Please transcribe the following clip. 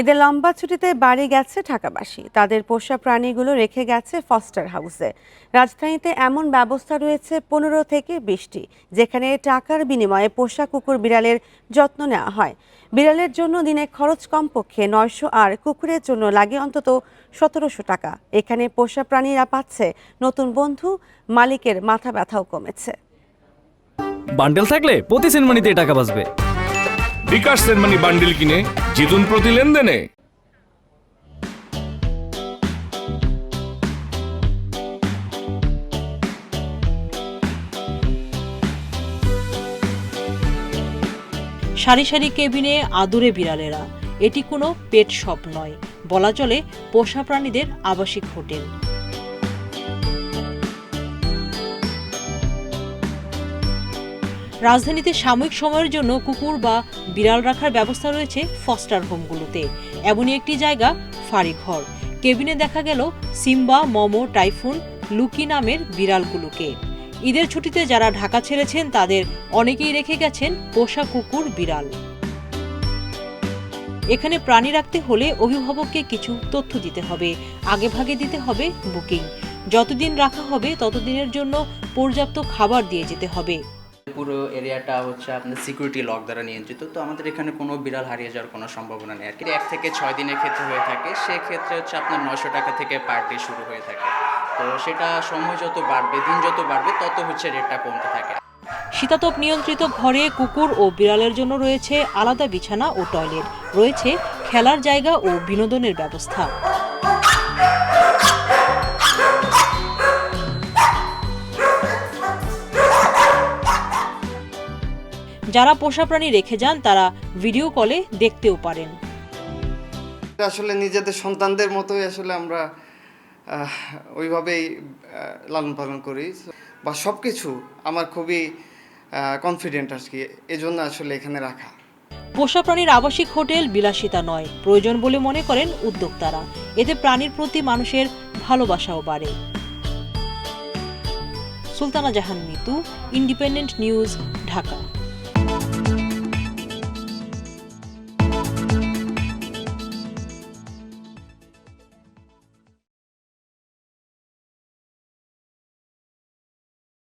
এদের লম্বা ছুটিতে বাড়ি গেছে ঢাকাবাসী। তাদের পোষা প্রাণীগুলো রেখে গেছে ফস্টার হাউসে। রাজধানীতে এমন ব্যবস্থা রয়েছে পনেরো থেকে বিশটি, যেখানে টাকার বিনিময়ে পোষা কুকুর বিড়ালের যত্ন নেওয়া হয়। বিড়ালের জন্য দিনে খরচ কমপক্ষে নয়শো আর কুকুরের জন্য লাগে অন্তত সতেরোশো টাকা। এখানে পোষা প্রাণীরা পাচ্ছে নতুন বন্ধু, মালিকের মাথা ব্যথাও কমেছে। বান্ডেল থাকলে প্রতি সেনমানিতে টাকা বাঁচবে। বিকাশ সেনমানি বান্ডিল কিনে জিতুন প্রতি লেনদেনে। সারি সারি কেবিনে আদুরে বিড়ালেরা, এটি কোনো পেট শপ নয়, বলা চলে পোষা প্রাণীদের আবাসিক হোটেল। রাজধানীতে সাময়িক সময়ের জন্য কুকুর বা বিড়াল রাখার ব্যবস্থা রয়েছে ফস্টার হোমগুলোতে। এমনই একটি জায়গা ফাঁড়িঘর কেবিনে দেখা গেল সিম্বা, মমো, টাইফুন, লুকি নামের বিড়ালগুলোকে। ঈদের ছুটিতে যারা ঢাকা ছেড়েছেন, তাদের অনেকেই রেখে গেছেন পোষা কুকুর, বিড়াল। এখানে প্রাণী রাখতে হলে অভিভাবককে কিছু তথ্য দিতে হবে। আগে ভাগে দিতে হবে বুকিং। যতদিন রাখা হবে, ততদিনের জন্য পর্যাপ্ত খাবার দিয়ে যেতে হবে। পুরো এরিয়াটা হচ্ছে আপনার সিকিউরিটি লক দ্বারা নিয়ন্ত্রিত। তো আমাদের এখানে কোনো বিড়াল হারিয়ে যাওয়ার কোনো সম্ভাবনা নেই। আর কি এক থেকে ছয় দিনের ক্ষেত্রে হয়ে থাকে। সেক্ষেত্রে হচ্ছে আপনার নশো টাকা থেকে পার ডে শুরু হয়ে থাকে। তো সেটা সময় যত বাড়বে, দিন যত বাড়বে, তত হচ্ছে রেটটা কমতে থাকে। শীতাতপ নিয়ন্ত্রিত ঘরে কুকুর ও বিড়ালের জন্য রয়েছে আলাদা বিছানা ও টয়লেট রয়েছে খেলার জায়গা ও বিনোদনের ব্যবস্থা। যারা পোষা প্রাণী রেখে যান তারা ভিডিও কলে দেখতেও পারেন। আসলে নিজেদের সন্তানদের মতোই আসলে আমরা ওইভাবেই লালন পালন করি। বা সব কিছু আমার খুবই কনফিডেন্ট আর কি এজন্য আসলে এখানে রাখা। পোষা প্রাণীর আবাসিক হোটেল বিলাসিতা নয় প্রয়োজন বলে মনে করেন উদ্যোক্তারা। এতে প্রাণীর প্রতি মানুষের ভালোবাসাও বাড়ে। Sultana Jahan Mitu independent news Dhaka.